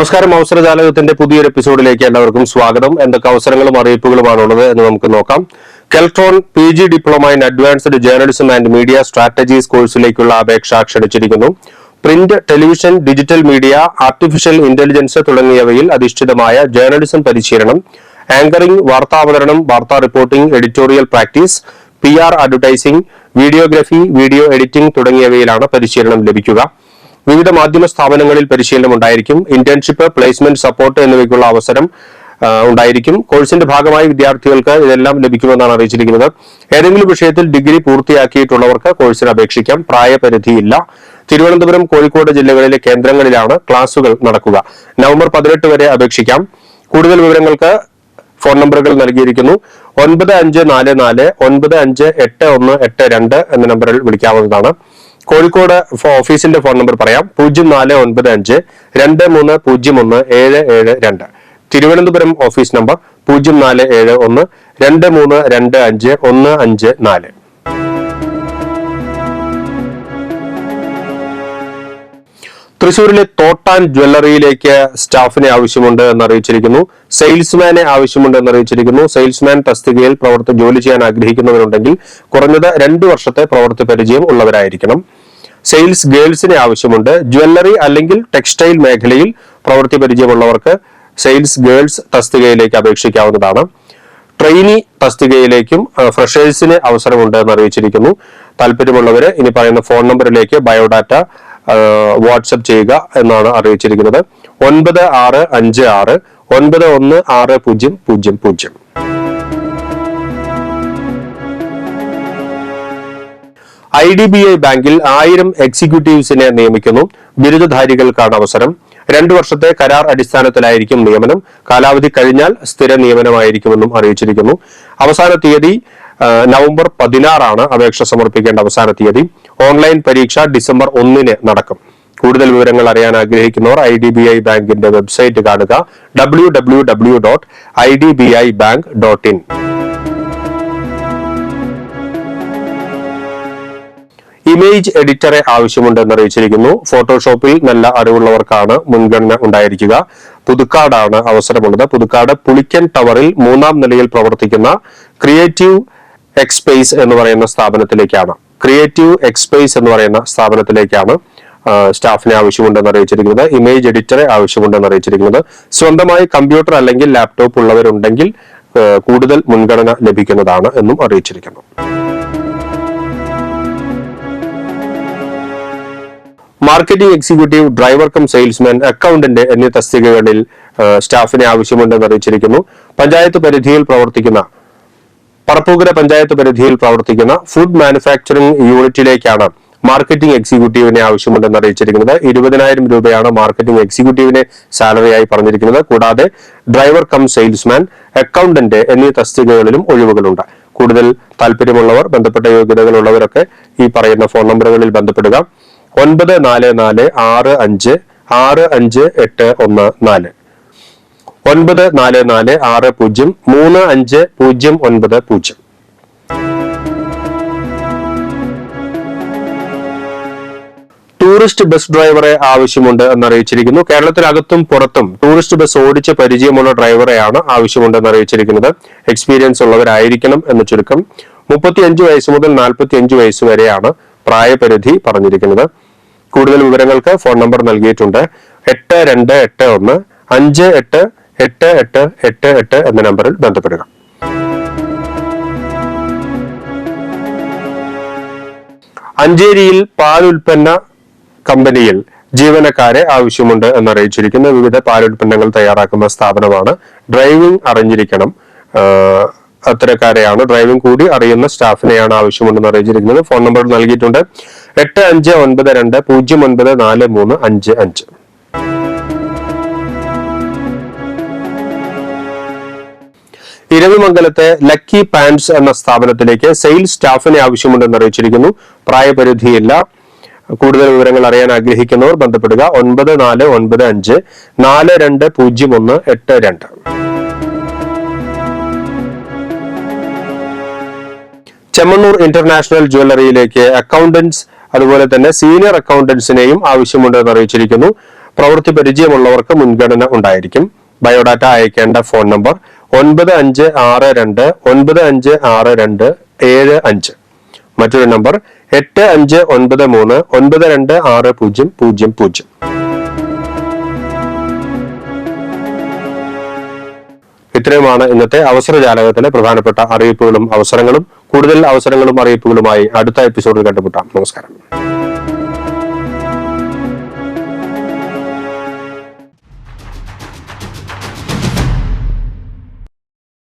നമസ്കാരം. അവസരജാലകത്തിന്റെ പുതിയൊരു എപ്പിസോഡിലേക്ക് എല്ലാവർക്കും സ്വാഗതം. എന്തൊക്കെ അവസരങ്ങളും അറിയിപ്പുകളുമാണ് ഉള്ളത് എന്ന് നമുക്ക് നോക്കാം. Keltron P G diploma in advanced journalism and media strategies കോഴ്സിലേക്കുള്ള അപേക്ഷ ക്ഷണിച്ചിരിക്കുന്നു. Print television digital media artificial intelligence തുടങ്ങിയവയിൽ അധിഷ്ഠിതമായ ജേർണലിസം പരിശീലനം ആങ്കറിംഗ് വാർത്താവതരണം വാർത്താ reporting editorial practice P R advertising videography video editing തുടങ്ങിയവയിലാണ് പരിശീലനം ലഭിക്കുക. വിവിധ മാധ്യമ സ്ഥാപനങ്ങളിൽ പരിശീലനം ഉണ്ടായിരിക്കും. ഇന്റേൺഷിപ്പ് പ്ലേസ്മെന്റ് സപ്പോർട്ട് എന്നിവയ്ക്കുള്ള അവസരം ഉണ്ടായിരിക്കും. കോഴ്സിന്റെ ഭാഗമായി വിദ്യാർത്ഥികൾക്ക് ഇതെല്ലാം ലഭിക്കുമെന്നാണ് അറിയിച്ചിരിക്കുന്നത്. ഏതെങ്കിലും വിഷയത്തിൽ ഡിഗ്രി പൂർത്തിയാക്കിയിട്ടുള്ളവർക്ക് കോഴ്സിന് അപേക്ഷിക്കാം. പ്രായപരിധിയില്ല. തിരുവനന്തപുരം കോഴിക്കോട് ജില്ലകളിലെ കേന്ദ്രങ്ങളിലാണ് ക്ലാസുകൾ നടക്കുക. നവംബർ പതിനെട്ട് വരെ അപേക്ഷിക്കാം. കൂടുതൽ വിവരങ്ങൾക്ക് ഫോൺ നമ്പറുകൾ നൽകിയിരിക്കുന്നു. ഒൻപത് അഞ്ച് നാല് നാല് ഒൻപത് അഞ്ച് എട്ട് ഒന്ന് എട്ട് രണ്ട് എന്ന നമ്പറിൽ വിളിക്കാവുന്നതാണ്. കോഴിക്കോട് ഓഫീസിന്റെ ഫോൺ നമ്പർ പറയാം. പൂജ്യം നാല് ഒൻപത് അഞ്ച് രണ്ട് മൂന്ന് പൂജ്യം ഒന്ന് ഏഴ് ഏഴ് രണ്ട്. തിരുവനന്തപുരം ഓഫീസ് നമ്പർ പൂജ്യം നാല് ഏഴ് ഒന്ന് രണ്ട് മൂന്ന് രണ്ട് അഞ്ച് ഒന്ന് അഞ്ച് നാല്. തൃശൂരിലെ തോട്ടാൻ ജ്വല്ലറിയിലേക്ക് സ്റ്റാഫിനെ ആവശ്യമുണ്ട് എന്ന് അറിയിച്ചിരിക്കുന്നു സെയിൽസ്മാനെ ആവശ്യമുണ്ട് എന്ന് അറിയിച്ചിരിക്കുന്നു സെയിൽസ്മാൻ തസ്തികയിൽ പ്രവർത്തി ജോലി ചെയ്യാൻ ആഗ്രഹിക്കുന്നവരുണ്ടെങ്കിൽ കുറഞ്ഞത് രണ്ടു വർഷത്തെ പ്രവർത്തി പരിചയം ഉള്ളവരായിരിക്കണം. സെയിൽസ് ഗേൾസിനെ ആവശ്യമുണ്ട്. ജ്വല്ലറി അല്ലെങ്കിൽ ടെക്സ്റ്റൈൽ മേഖലയിൽ പ്രവൃത്തി പരിചയമുള്ളവർക്ക് സെയിൽസ് ഗേൾസ് തസ്തികയിലേക്ക് അപേക്ഷിക്കാവുന്നതാണ്. ട്രെയിനി തസ്തികയിലേക്കും ഫ്രഷേഴ്സിന് അവസരമുണ്ട് എന്ന് അറിയിച്ചിരിക്കുന്നു. താല്പര്യമുള്ളവര് ഇനി പറയുന്ന ഫോൺ നമ്പറിലേക്ക് ബയോഡാറ്റ വാട്സപ്പ് ചെയ്യുക എന്നാണ് അറിയിച്ചിരിക്കുന്നത്. ഒൻപത് ആറ് അഞ്ച് ആറ് ഒൻപത് ഒന്ന് ആറ് പൂജ്യം പൂജ്യം പൂജ്യം. ഐ ഡി ബി ഐ ബാങ്കിൽ ആയിരം എക്സിക്യൂട്ടീവ്സിനെ നിയമിക്കുന്നു. ബിരുദധാരികൾക്കാണ് അവസരം. രണ്ടു വർഷത്തെ കരാർ അടിസ്ഥാനത്തിലായിരിക്കും നിയമനം. കാലാവധി കഴിഞ്ഞാൽ സ്ഥിര നിയമനമായിരിക്കുമെന്നും അറിയിച്ചിരിക്കുന്നു. അവസാന തീയതി നവംബർ പതിനാറാണ് അപേക്ഷ സമർപ്പിക്കേണ്ട അവസാന തീയതി. ഓൺലൈൻ പരീക്ഷ ഡിസംബർ ഒന്നിന് നടക്കും. കൂടുതൽ വിവരങ്ങൾ അറിയാൻ ആഗ്രഹിക്കുന്നവർ ഐ ഡി ബി ഐ ബാങ്കിന്റെ വെബ്സൈറ്റ് കാണുക. W W W dot I D B I bank dot in. Image എഡിറ്ററെ ആവശ്യമുണ്ടെന്ന് അറിയിച്ചിരിക്കുന്നു. ഫോട്ടോഷോപ്പിൽ നല്ല അറിവുള്ളവർക്കാണ് മുൻഗണന ഉണ്ടായിരിക്കുക. പുതുക്കാടാണ് അവസരമുള്ളത്. പുതുക്കാട് പുളിക്കൻ ടവറിൽ മൂന്നാം നിലയിൽ പ്രവർത്തിക്കുന്ന ക്രിയേറ്റീവ് എക്സ്പേസ് എന്ന് പറയുന്ന സ്ഥാപനത്തിലേക്കാണ്. ക്രിയേറ്റീവ് എക്സ്പേസ് എന്ന് പറയുന്ന സ്ഥാപനത്തിലേക്കാണ് സ്റ്റാഫിനെ ആവശ്യമുണ്ടെന്ന് അറിയിച്ചിരിക്കുന്നത്. ഇമേജ് എഡിറ്ററെ ആവശ്യമുണ്ടെന്ന് അറിയിച്ചിരിക്കുന്നത്. സ്വന്തമായി കമ്പ്യൂട്ടർ അല്ലെങ്കിൽ ലാപ്ടോപ്പ് ഉള്ളവരുണ്ടെങ്കിൽ കൂടുതൽ മുൻഗണന ലഭിക്കുന്നതാണ് എന്നും അറിയിച്ചിരിക്കുന്നു. Marketing executive driver cum salesman accountant എന്നീ തസ്തികകളിൽ സ്റ്റാഫിനെ ആവശ്യമുണ്ടെന്ന് അറിയിച്ചിരിക്കുന്നു. പഞ്ചായത്ത് പരിധിയിൽ പ്രവർത്തിക്കുന്ന പറപ്പൂക്കര പഞ്ചായത്ത് പരിധിയിൽ പ്രവർത്തിക്കുന്ന ഫുഡ് മാനുഫാക്ചറിംഗ് യൂണിറ്റിലേക്കാണ് മാർക്കറ്റിംഗ് എക്സിക്യൂട്ടീവിനെ ആവശ്യമുണ്ടെന്ന് അറിയിച്ചിരിക്കുന്നത്. ഇരുപതിനായിരം രൂപയാണ് മാർക്കറ്റിംഗ് എക്സിക്യൂട്ടീവിനെ സാലറിയായി പറഞ്ഞിരിക്കുന്നത്. കൂടാതെ ഡ്രൈവർ കം സെയിൽസ്മാൻ അക്കൗണ്ടന്റ് എന്നീ തസ്തികകളിലും ഒഴിവുകളുണ്ട്. കൂടുതൽ താല്പര്യമുള്ളവർ ബന്ധപ്പെട്ട യോഗ്യതകളുള്ളവരൊക്കെ ഈ പറയുന്ന ഫോൺ നമ്പറുകളിൽ ബന്ധപ്പെടുക. ഒൻപത് നാല് നാല് ആറ് അഞ്ച് ആറ് അഞ്ച് എട്ട് ഒന്ന് നാല്. ഒൻപത് നാല് നാല് ആറ് പൂജ്യം മൂന്ന് അഞ്ച് പൂജ്യം ഒൻപത് പൂജ്യം. ടൂറിസ്റ്റ് ബസ് ഡ്രൈവറെ ആവശ്യമുണ്ട് എന്ന് അറിയിച്ചിരിക്കുന്നു കേരളത്തിനകത്തും പുറത്തും ടൂറിസ്റ്റ് ബസ് ഓടിച്ച പരിചയമുള്ള ഡ്രൈവറെയാണ് ആവശ്യമുണ്ടെന്ന് അറിയിച്ചിരിക്കുന്നത്. എക്സ്പീരിയൻസ് ഉള്ളവരായിരിക്കണം എന്ന് ചുരുക്കം. മുപ്പത്തിയഞ്ച് വയസ്സ് മുതൽ നാൽപ്പത്തിയഞ്ച് വയസ്സ് വരെയാണ് പ്രായപരിധി പറഞ്ഞിരിക്കുന്നത്. കൂടുതൽ വിവരങ്ങൾക്ക് ഫോൺ നമ്പർ നൽകിയിട്ടുണ്ട്. എട്ട് രണ്ട് എട്ട് ഒന്ന് അഞ്ച് എട്ട് എട്ട് എട്ട് എട്ട് എട്ട് എന്ന നമ്പറിൽ ബന്ധപ്പെടുക. അഞ്ചേരിയിൽ പാൽ ഉൽപ്പന്ന കമ്പനിയിൽ ജീവനക്കാരെ ആവശ്യമുണ്ട് എന്നറിയിച്ചിരിക്കുന്ന. വിവിധ പാലുൽപ്പന്നങ്ങൾ തയ്യാറാക്കുന്ന സ്ഥാപനമാണ്. ഡ്രൈവിംഗ് അറിഞ്ഞിരിക്കണം. അത്തരക്കാരെയാണ്. ഡ്രൈവിംഗ് കൂടി അറിയുന്ന സ്റ്റാഫിനെയാണ് ആവശ്യമുണ്ടെന്ന് അറിയിച്ചിരിക്കുന്നത്. ഫോൺ നമ്പർ നൽകിയിട്ടുണ്ട്. എട്ട് അഞ്ച് ഒൻപത് രണ്ട് പൂജ്യം ഒൻപത് നാല് മൂന്ന് അഞ്ച് അഞ്ച്. ഇരവിമംഗലത്തെ ലക്കി പാൻസ് എന്ന സ്ഥാപനത്തിലേക്ക് സെയിൽസ് സ്റ്റാഫിനെ ആവശ്യമുണ്ടെന്ന് അറിയിച്ചിരിക്കുന്നു. പ്രായപരിധിയില്ല. കൂടുതൽ വിവരങ്ങൾ അറിയാൻ ആഗ്രഹിക്കുന്നവർ ബന്ധപ്പെടുക. ഒൻപത് നാല് ഒൻപത് അഞ്ച് നാല് രണ്ട് പൂജ്യം ഒന്ന് എട്ട് രണ്ട്. ചെമ്മണ്ണൂർ ഇന്റർനാഷണൽ ജ്വല്ലറിയിലേക്ക് അക്കൗണ്ടൻസ് അതുപോലെ തന്നെ സീനിയർ അക്കൗണ്ടൻസിനെയും ആവശ്യമുണ്ടെന്ന് അറിയിച്ചിരിക്കുന്നു. പ്രവൃത്തി പരിചയമുള്ളവർക്ക് മുൻഗണന ഉണ്ടായിരിക്കും. ബയോഡാറ്റ അയക്കേണ്ട ഫോൺ നമ്പർ ഒൻപത് അഞ്ച് ആറ് രണ്ട് ഒൻപത് അഞ്ച് ആറ് രണ്ട് ഏഴ് അഞ്ച്. മറ്റൊരു നമ്പർ എട്ട് അഞ്ച് ഒൻപത് മൂന്ന് ഒൻപത് രണ്ട് ആറ് പൂജ്യം പൂജ്യം പൂജ്യം. ഇത്രയുമാണ് ഇന്നത്തെ അവസര ജാലകത്തിലെ പ്രധാനപ്പെട്ട അറിയിപ്പുകളും അവസരങ്ങളും. കൂടുതൽ അവസരങ്ങളും അറിയിപ്പുകളുമായി അടുത്ത എപ്പിസോഡിൽ കണ്ടുമുട്ടാം. നമസ്കാരം.